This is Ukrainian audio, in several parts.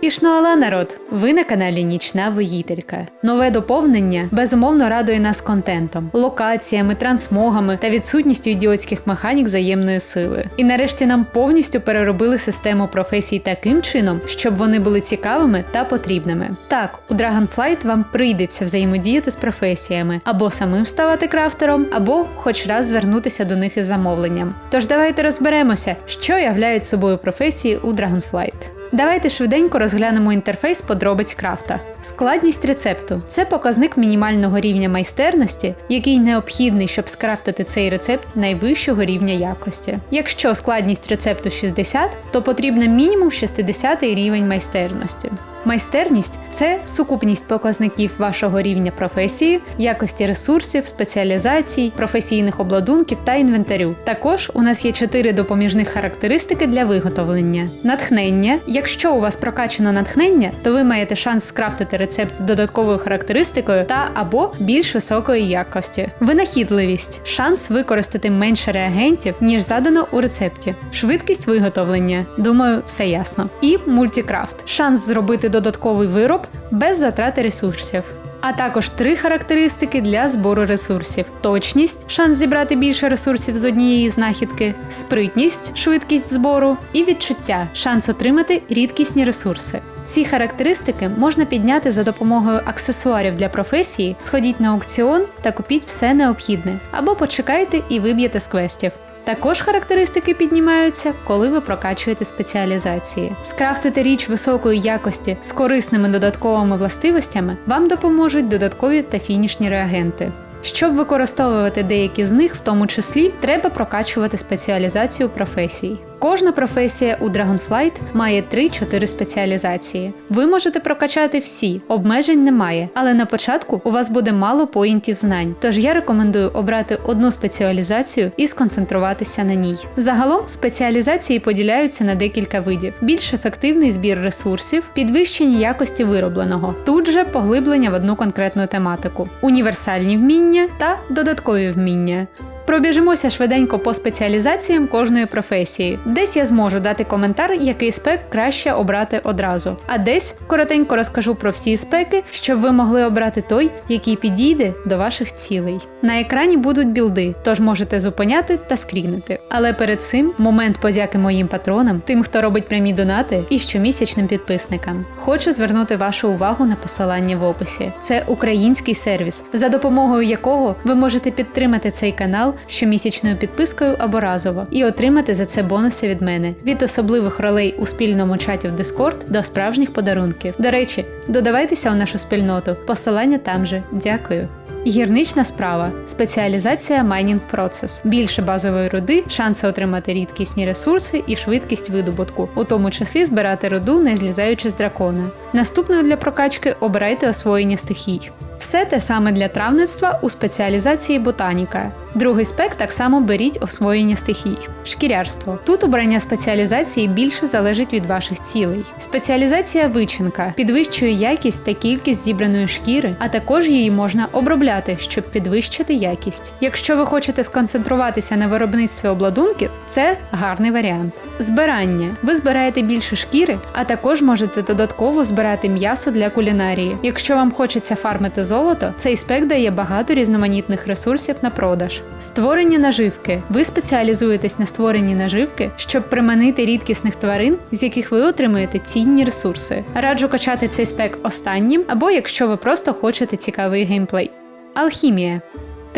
Ішнуала народ, ви на каналі Нічна Воїтелька. Нове доповнення безумовно радує нас контентом, локаціями, трансмогами та відсутністю ідіотських механік взаємної сили. І нарешті нам повністю переробили систему професій таким чином, щоб вони були цікавими та потрібними. Так, у Dragonflight вам прийдеться взаємодіяти з професіями, або самим ставати крафтером, або хоч раз звернутися до них із замовленням. Тож давайте розберемося, що являють собою професії у Dragonflight. Давайте швиденько розглянемо інтерфейс подробиць крафта. Складність рецепту це показник мінімального рівня майстерності, який необхідний, щоб скрафтити цей рецепт найвищого рівня якості. Якщо складність рецепту 60, то потрібно мінімум 60 рівень майстерності. Майстерність це сукупність показників вашого рівня професії, якості ресурсів, спеціалізацій, професійних обладунків та інвентарю. Також у нас є чотири допоміжних характеристики для виготовлення: натхнення. Якщо у вас прокачано натхнення, то ви маєте шанс скрафтити рецепт з додатковою характеристикою та або більш високої якості. Винахідливість шанс використати менше реагентів, ніж задано у рецепті. Швидкість виготовлення. Думаю, все ясно. І мультікрафт шанс зробити додатковий вироб без затрати ресурсів. А також три характеристики для збору ресурсів: точність, шанс зібрати більше ресурсів з однієї знахідки, спритність, швидкість збору і відчуття, шанс отримати рідкісні ресурси. Ці характеристики можна підняти за допомогою аксесуарів для професії, сходіть на аукціон та купіть все необхідне, або почекайте і виб'єте з квестів. Також характеристики піднімаються, коли ви прокачуєте спеціалізації. Скрафтити річ високої якості з корисними додатковими властивостями вам допоможуть додаткові та фінішні реагенти. Щоб використовувати деякі з них, в тому числі, треба прокачувати спеціалізацію професій. Кожна професія у Dragonflight має 3-4 спеціалізації. Ви можете прокачати всі, обмежень немає, але на початку у вас буде мало поінтів знань. Тож я рекомендую обрати одну спеціалізацію і сконцентруватися на ній. Загалом спеціалізації поділяються на декілька видів: більш ефективний збір ресурсів, підвищення якості виробленого, тут же поглиблення в одну конкретну тематику, універсальні вміння та додаткові вміння. Пробіжимося швиденько по спеціалізаціям кожної професії. Десь я зможу дати коментар, який спек краще обрати одразу. А десь коротенько розкажу про всі спеки, щоб ви могли обрати той, який підійде до ваших цілей. На екрані будуть білди, тож можете зупиняти та скрінити. Але перед цим момент подяки моїм патронам, тим, хто робить прямі донати, і щомісячним підписникам. Хочу звернути вашу увагу на посилання в описі. Це український сервіс, за допомогою якого ви можете підтримати цей канал щомісячною підпискою або разово і отримати за це бонуси від мене від особливих ролей у спільному чаті в Discord до справжніх подарунків. До речі, додавайтеся у нашу спільноту. Посилання там же. Дякую. Гірнична справа спеціалізація майнінг процес, більше базової руди, шанси отримати рідкісні ресурси і швидкість видобутку, у тому числі збирати руду, не злізаючи з дракона. Наступною для прокачки обирайте освоєння стихій. Все те саме для травництва у спеціалізації ботаніка. Другий спек так само беріть освоєння стихій. Шкірярство. Тут обрання спеціалізації більше залежить від ваших цілей. Спеціалізація вичинка підвищує якість та кількість зібраної шкіри, а також її можна обробляти, щоб підвищити якість. Якщо ви хочете сконцентруватися на виробництві обладунків, це гарний варіант. Збирання. Ви збираєте більше шкіри, а також можете додатково збирати м'ясо для кулінарії. Якщо вам хочеться фармити золото, цей спек дає багато різноманітних ресурсів на продаж. Створення наживки. Ви спеціалізуєтесь на створенні наживки, щоб приманити рідкісних тварин, з яких ви отримуєте цінні ресурси. Раджу качати цей спек останнім, або якщо ви просто хочете цікавий геймплей. Алхімія.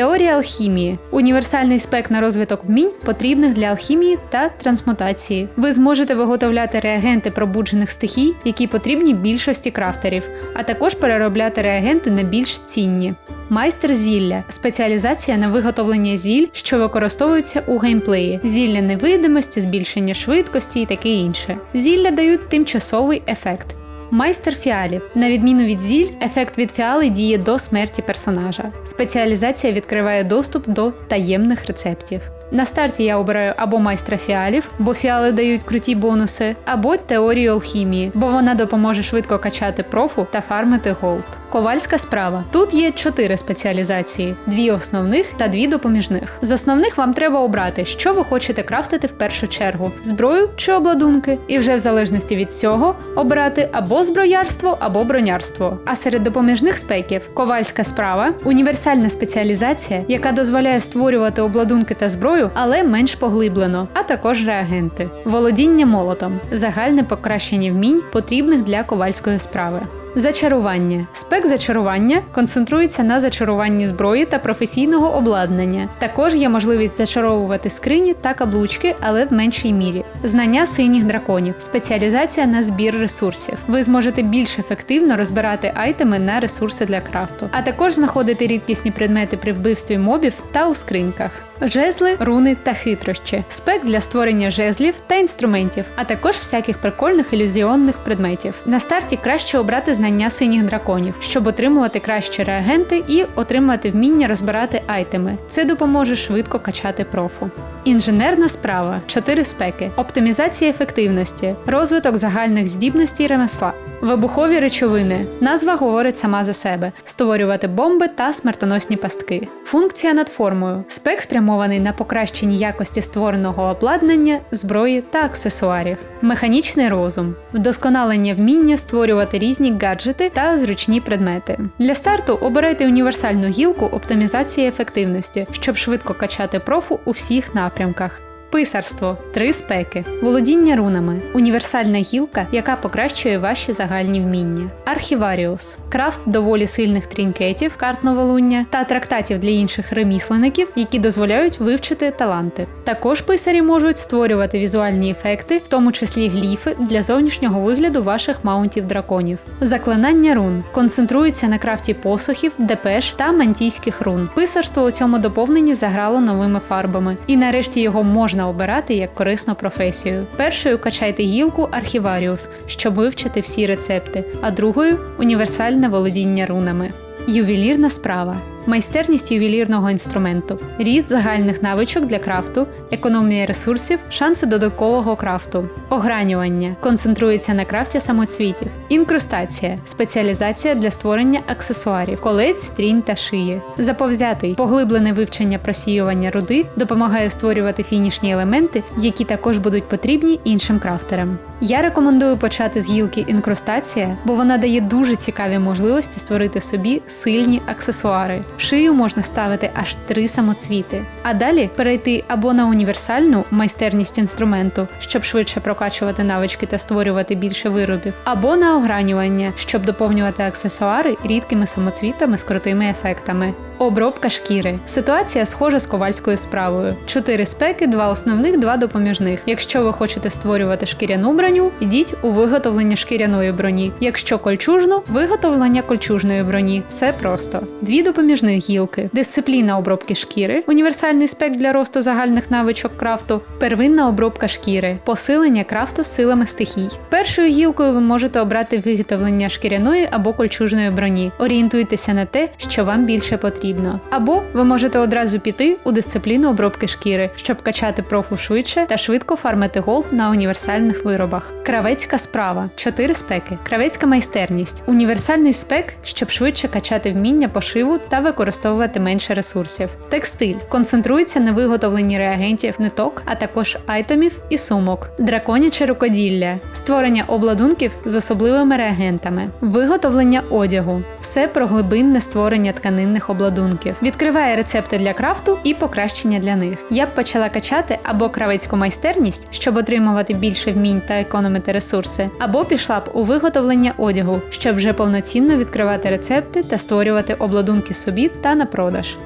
Теорія алхімії універсальний спек на розвиток вмінь, потрібних для алхімії та трансмутації. Ви зможете виготовляти реагенти пробуджених стихій, які потрібні більшості крафтерів, а також переробляти реагенти на більш цінні. Майстер зілля спеціалізація на виготовлення зіль, що використовуються у геймплеї, зілля невидимості, збільшення швидкості і таке інше. Зілля дають тимчасовий ефект. Майстер фіалів. На відміну від зіль, ефект від фіали діє до смерті персонажа. Спеціалізація відкриває доступ до таємних рецептів. На старті я обираю або майстра фіалів, бо фіали дають круті бонуси, або теорію алхімії, бо вона допоможе швидко качати профу та фармити голд. Ковальська справа. Тут є чотири спеціалізації: дві основних та дві допоміжних. З основних вам треба обрати, що ви хочете крафтити в першу чергу: зброю чи обладунки, і вже в залежності від цього обирати або зброярство, або бронярство. А серед допоміжних спеків ковальська справа універсальна спеціалізація, яка дозволяє створювати обладунки та зброю, але менш поглиблено, а також реагенти. Володіння молотом загальне покращення вмінь, потрібних для ковальської справи. Зачарування. Спек зачарування концентрується на зачаруванні зброї та професійного обладнання. Також є можливість зачаровувати скрині та каблучки, але в меншій мірі. Знання синіх драконів, спеціалізація на збір ресурсів. Ви зможете більш ефективно розбирати айтеми на ресурси для крафту, а також знаходити рідкісні предмети при вбивстві мобів та у скриньках. Жезли, руни та хитрощі, спек для створення жезлів та інструментів, а також всяких прикольних ілюзіонних предметів. На старті краще обрати знання синіх драконів, щоб отримувати кращі реагенти і отримувати вміння розбирати айтеми. Це допоможе швидко качати профу. Інженерна справа 4 спеки, оптимізація ефективності, розвиток загальних здібностей ремесла. Вибухові речовини. Назва говорить сама за себе: створювати бомби та смертоносні пастки. Функція над формою. Спек спрямований на покращення якості створеного обладнання, зброї та аксесуарів. Механічний розум, вдосконалення вміння створювати різні гаджети та зручні предмети. Для старту обирайте універсальну гілку оптимізації ефективності, щоб швидко качати профу у всіх напрямках. Писарство. Три спеки, володіння рунами, універсальна гілка, яка покращує ваші загальні вміння, архіваріус, крафт доволі сильних трінкетів, карт новолуння та трактатів для інших ремісленників, які дозволяють вивчити таланти. Також писарі можуть створювати візуальні ефекти, в тому числі гліфи для зовнішнього вигляду ваших маунтів драконів. Заклинання рун. Концентрується на крафті посухів, депеш та мантійських рун. Писарство у цьому доповненні заграло новими фарбами, і нарешті його можна обирати як корисну професію. Першою качайте гілку архіваріус, щоб вивчити всі рецепти, а другою універсальне володіння рунами. Ювелірна справа. Майстерність ювелірного інструменту, ріст загальних навичок для крафту, економія ресурсів, шанси додаткового крафту, огранювання. Концентрується на крафті самоцвітів, інкрустація. Спеціалізація для створення аксесуарів, колець, стрінь та шиї, заповзятий. Поглиблене вивчення просіювання руди допомагає створювати фінішні елементи, які також будуть потрібні іншим крафтерам. Я рекомендую почати з гілки інкрустація, бо вона дає дуже цікаві можливості створити собі сильні аксесуари. Шию можна ставити аж три самоцвіти, а далі перейти або на універсальну майстерність інструменту, щоб швидше прокачувати навички та створювати більше виробів, або на огранювання, щоб доповнювати аксесуари рідкими самоцвітами з крутими ефектами. Обробка шкіри. Ситуація схожа з ковальською справою. Чотири спеки, два основних, два допоміжних. Якщо ви хочете створювати шкіряну броню, йдіть у виготовлення шкіряної броні. Якщо кольчужну виготовлення кольчужної броні. Все просто. Дві допоміжних гілки, дисципліна обробки шкіри, універсальний спек для росту загальних навичок крафту, первинна обробка шкіри, посилення крафту силами стихій. Першою гілкою ви можете обрати виготовлення шкіряної або кольчужної броні. Орієнтуйтеся на те, що вам більше потрібно потрібно. Або ви можете одразу піти у дисципліну обробки шкіри, щоб качати профу швидше та швидко фармити голд на універсальних виробах. Кравецька справа. 4 спеки, кравецька майстерність, універсальний спек, щоб швидше качати вміння пошиву та використовувати менше ресурсів. Текстиль. Концентрується на виготовленні реагентів, ниток, а також айтемів і сумок, драконяче рукоділля, створення обладунків з особливими реагентами, виготовлення одягу, все про глибинне створення тканинних обладунків обладунків, відкриває рецепти для крафту і покращення для них. Я б почала качати або кравецьку майстерність, щоб отримувати більше вмінь та економити ресурси, або пішла б у виготовлення одягу, щоб вже повноцінно відкривати рецепти та створювати обладунки собі та на продаж.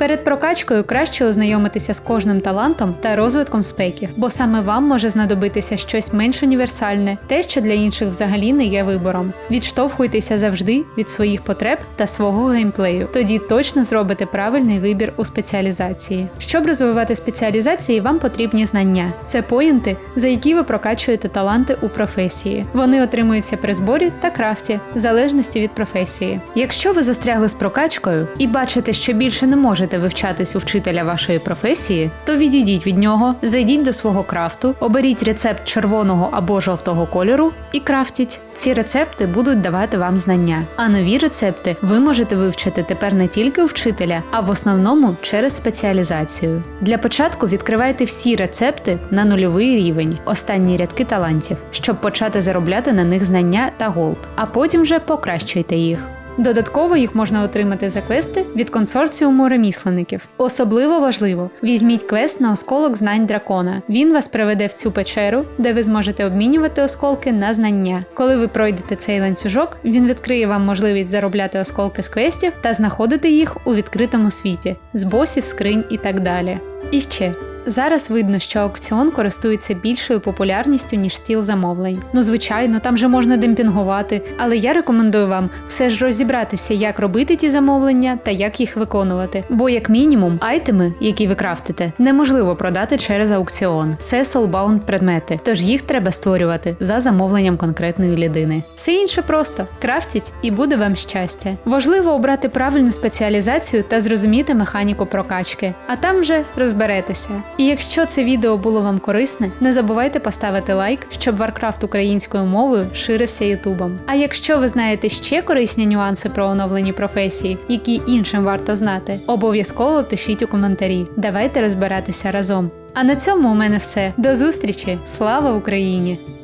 Перед прокачкою краще ознайомитися з кожним талантом та розвитком спеків, бо саме вам може знадобитися щось менш універсальне, те, що для інших взагалі не є вибором. Відштовхуйтеся завжди від своїх потреб та свого геймплею. Тоді точно зробите правильний вибір у спеціалізації. Щоб розвивати спеціалізації, вам потрібні знання. Це поінти, за які ви прокачуєте таланти у професії. Вони отримуються при зборі та крафті, в залежності від професії. Якщо ви застрягли з прокачкою і бачите, що більше не можете почнете вивчатись у вчителя вашої професії, то відійдіть від нього, зайдіть до свого крафту, оберіть рецепт червоного або жовтого кольору і крафтіть. Ці рецепти будуть давати вам знання. А нові рецепти ви можете вивчити тепер не тільки у вчителя, а в основному через спеціалізацію. Для початку відкривайте всі рецепти на нульовий рівень, останні рядки талантів, щоб почати заробляти на них знання та голд, а потім вже покращуйте їх. Додатково їх можна отримати за квести від консорціуму ремісленників. Особливо важливо, візьміть квест на осколок знань дракона. Він вас приведе в цю печеру, де ви зможете обмінювати осколки на знання. Коли ви пройдете цей ланцюжок, він відкриє вам можливість заробляти осколки з квестів та знаходити їх у відкритому світі, з босів, скринь і так далі. І ще. Зараз видно, що аукціон користується більшою популярністю, ніж стіл замовлень. Ну, звичайно, там же можна демпінгувати, але я рекомендую вам все ж розібратися, як робити ті замовлення та як їх виконувати. Бо, як мінімум, айтеми, які ви крафтите, неможливо продати через аукціон. Це soulbound предмети, тож їх треба створювати за замовленням конкретної людини. Все інше просто крафтіть і буде вам щастя. Важливо обрати правильну спеціалізацію та зрозуміти механіку прокачки, а там вже розберетеся. І якщо це відео було вам корисне, не забувайте поставити лайк, щоб Warcraft українською мовою ширився Ютубом. А якщо ви знаєте ще корисні нюанси про оновлені професії, які іншим варто знати, обов'язково пишіть у коментарі. Давайте розбиратися разом. А на цьому у мене все. До зустрічі! Слава Україні!